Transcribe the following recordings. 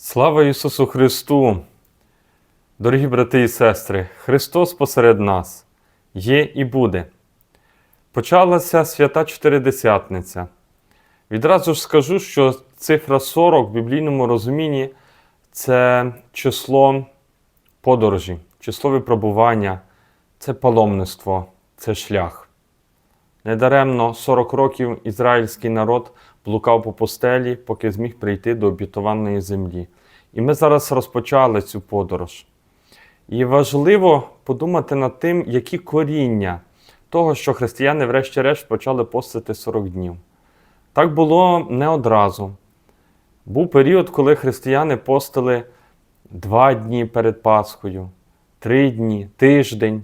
Слава Ісусу Христу! Дорогі брати і сестри, Христос посеред нас є і буде. Почалася свята Чотиридесятниця. Відразу ж скажу, що цифра 40 в біблійному розумінні це число подорожі, число випробування, це паломництво, це шлях. Недаремно 40 років ізраїльський народ блукав по пустелі, поки зміг прийти до обітованої землі. І ми зараз розпочали цю подорож. І важливо подумати над тим, які коріння того, що християни, врешті-решт, почали постити 40 днів. Так було не одразу. Був період, коли християни постили два дні перед Пасхою, три дні, тиждень.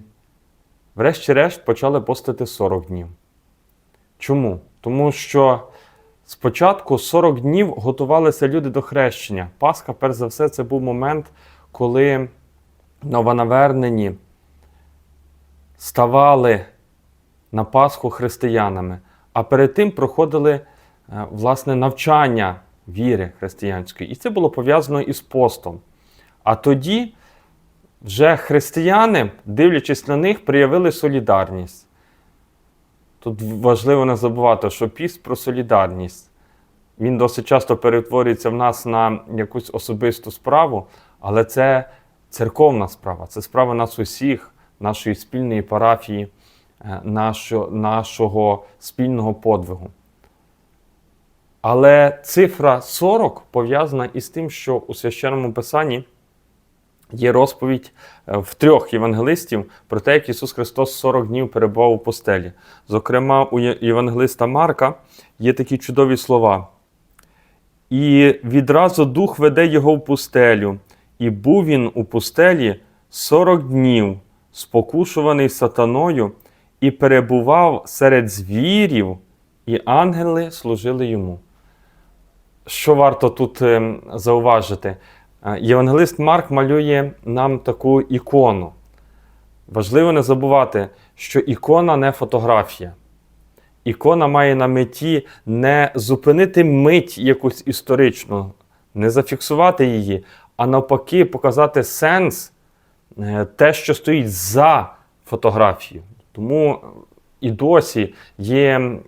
Врешті-решт почали постити 40 днів. Чому? Тому що спочатку 40 днів готувалися люди до хрещення. Пасха, перш за все, це був момент, коли новонавернені ставали на Пасху християнами, а перед тим проходили е, власне навчання віри християнської. І це було пов'язано із постом. А тоді вже християни, дивлячись на них, проявили солідарність. Тут важливо не забувати, що піст про солідарність. Він досить часто перетворюється в нас на якусь особисту справу, але це церковна справа, це справа нас усіх, нашої спільної парафії, е, нашого, нашого спільного подвигу. Але цифра 40 пов'язана із тим, що у священному писанні є розповідь е, в трьох євангелистів про те, як Ісус Христос 40 днів перебував у постелі. Зокрема, у євангелиста Марка є такі чудові слова. І відразу дух веде його в пустелю, і був він у пустелі 40 днів, спокушуваний сатаною, і перебував серед звірів, і ангели служили йому. Що варто тут ем, зауважити? Євангелист Марк малює нам таку ікону. Важливо не забувати, що ікона не фотографія. Ікона має на меті не зупинити мить якусь історичну, не зафіксувати її, а навпаки, показати сенс, е, те, що стоїть за фотографією. Тому і досі є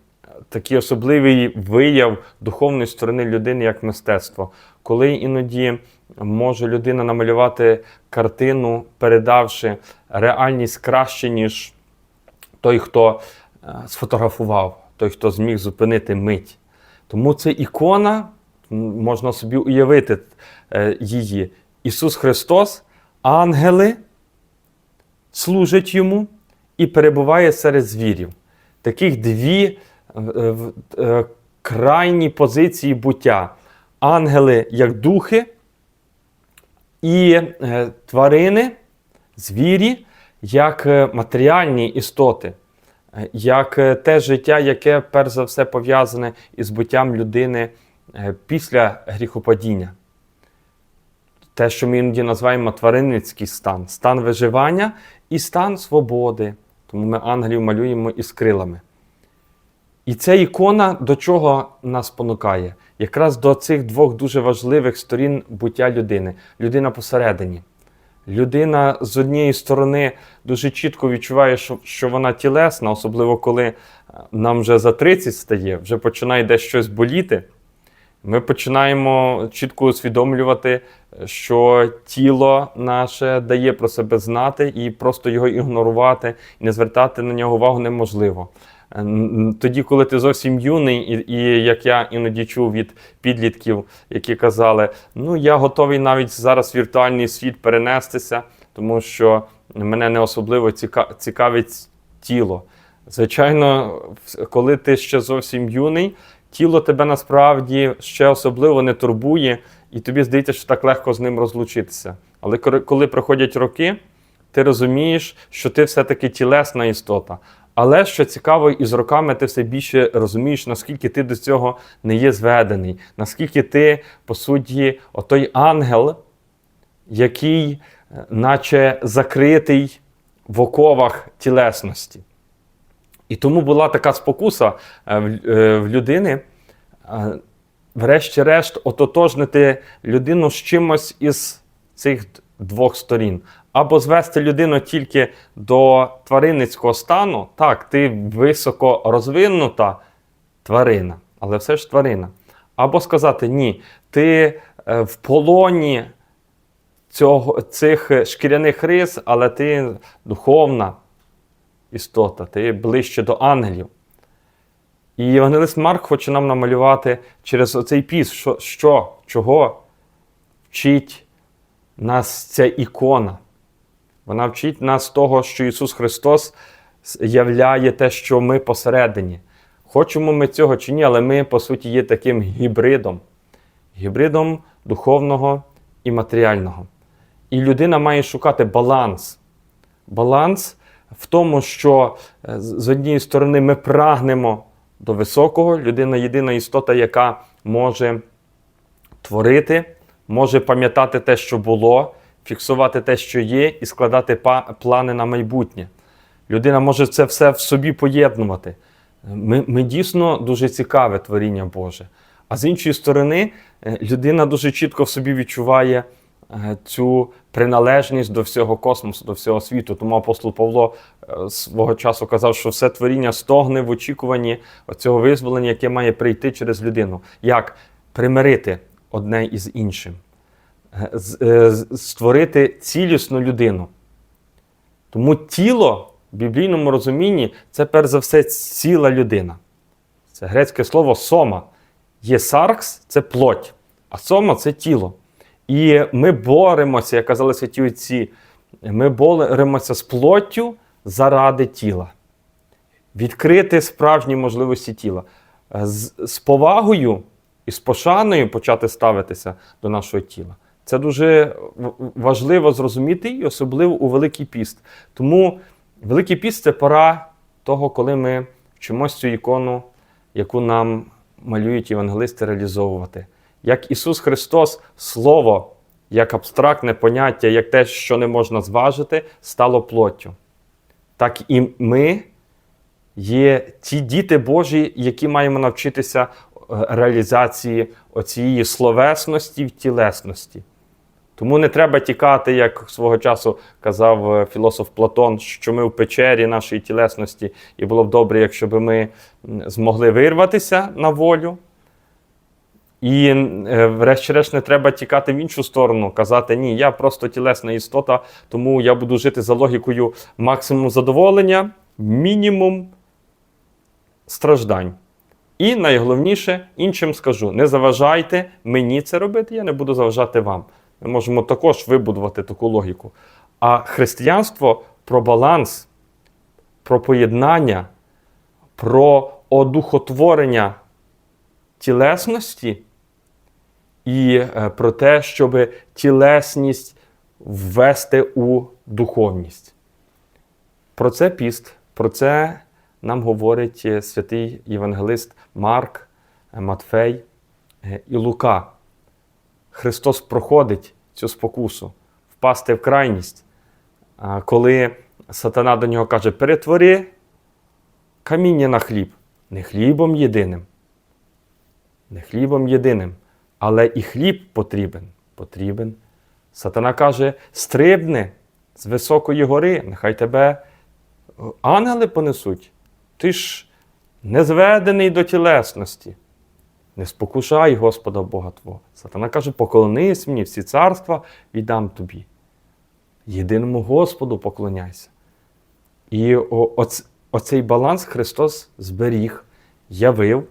такий особливий вияв духовної сторони людини як мистецтво, коли іноді може людина намалювати картину, передавши реальність краще, ніж той, хто е, сфотографував, той, хто зміг зупинити мить. Тому це ікона, можна собі уявити е, її. Ісус Христос, ангели служать йому і перебуває серед звірів. Таких дві в- е, крайні позиції буття. Ангели як духи, і е, тварини, звірі, як е, матеріальні істоти, е, як е, те життя, яке перш за все пов'язане із буттям людини е, після гріхопадіння. Те, що ми іноді називаємо тваринницький стан, стан виживання і стан свободи. Тому ми ангелів малюємо із крилами. І ця ікона до чого нас понукає? Якраз до цих двох дуже важливих сторін буття людини. Людина посередині. Людина з однієї сторони дуже чітко відчуває, що, що вона тілесна, особливо коли е, нам вже за 30 стає, вже починає десь щось боліти. Ми починаємо чітко усвідомлювати, що тіло наше дає про себе знати, і просто його ігнорувати і не звертати на нього увагу неможливо. Е, Тоді, коли ти зовсім юний, і, і як я іноді чув від підлітків, які казали, ну я готовий навіть зараз в віртуальний світ перенестися, тому що мене не особливо ціка- цікавить тіло. Звичайно, коли ти ще зовсім юний, тіло тебе насправді ще особливо не турбує, і тобі здається, що так легко з ним розлучитися. Але коли проходять роки, ти розумієш, що ти все-таки тілесна істота. Але що цікаво, із роками ти все більше розумієш, наскільки ти до цього не є зведений, наскільки ти, по суті, отой ангел, який, е, наче закритий в оковах тілесності. І тому була така спокуса е, в- е, людини е, врешті-решт, ототожнити людину з чимось із цих двох сторін. Або звести людину тільки до тваринницького стану, так, ти високо розвинута тварина, але все ж тварина. Або сказати, ні, ти е, в полоні цього, цих шкіряних рис, але ти духовна істота, ти ближче до ангелів. І Євангелист Марк хоче нам намалювати через оцей піс, що, що чого вчить нас ця ікона. Вона вчить нас того, що Ісус Христос являє те, що ми посередині. Хочемо ми цього чи ні, але ми, по суті, є таким гібридом. Гібридом духовного і матеріального. І людина має шукати баланс. Баланс в тому, що е, з з однієї сторони ми прагнемо до високого, людина єдина істота, яка може творити, може пам'ятати те, що було, фіксувати те, що є, і складати плани на майбутнє. Людина може це все в собі поєднувати. Ми, ми дійсно дуже цікаве творіння Боже. А з іншої сторони, е, людина дуже чітко в собі відчуває е, цю приналежність до всього космосу, до всього світу. Тому апостол Павло е, свого часу казав, що все творіння стогне в очікуванні цього визволення, яке має прийти через людину. Як примирити одне із іншим, створити цілісну людину. Тому тіло в біблійному розумінні це перш за все ціла людина. Це грецьке слово сома. Є саркс це плоть, а сома це тіло. І ми боремося, як казали святі отці, ми боремося з плоттю заради тіла. Відкрити справжні можливості тіла. Е, З, з повагою і з пошаною почати ставитися до нашого тіла. Це дуже важливо зрозуміти, і особливо у Великий піст. Тому Великий піст це пора того, коли ми вчимось цю ікону, яку нам малюють євангелисти, реалізовувати. Як Ісус Христос, Слово, як абстрактне поняття, як те, що не можна зважити, стало плоттю. Так і ми є ті діти Божі, які маємо навчитися е, реалізації оцієї словесності в тілесності. Тому не треба тікати, як свого часу казав е, філософ Платон, що ми в печері нашої тілесності, і було б добре, якщо б ми змогли вирватися на волю. І, е, врешті-решт, не треба тікати в іншу сторону, казати, ні, я просто тілесна істота, тому я буду жити за логікою максимум задоволення, мінімум страждань. І найголовніше, іншим скажу: не заважайте мені це робити, я не буду заважати вам. Ми можемо також вибудувати таку логіку. А християнство про баланс, про поєднання, про одухотворення тілесності і е, про те, щоб тілесність ввести у духовність. Про це піст, про це нам говорить е, святий євангелист Марк, е, Матфей і Лука. Христос проходить цю спокусу, впасти в крайність, коли сатана до нього каже: перетвори каміння на хліб, не хлібом єдиним, не хлібом єдиним, але і хліб потрібен. потрібен. Сатана каже: стрибни з високої гори, нехай тебе е, ангели понесуть. Ти ж не зведений до тілесності. Не спокушай Господа Бога Твого. Сатана каже, поклонись мені, всі царства віддам тобі. Єдиному Господу поклоняйся. І оц- оцей баланс Христос зберіг, явив,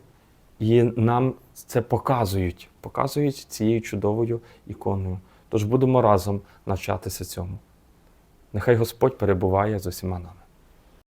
і нам це показують, показують цією чудовою іконою. Тож будемо разом навчатися цьому. Нехай Господь перебуває з усіма нами.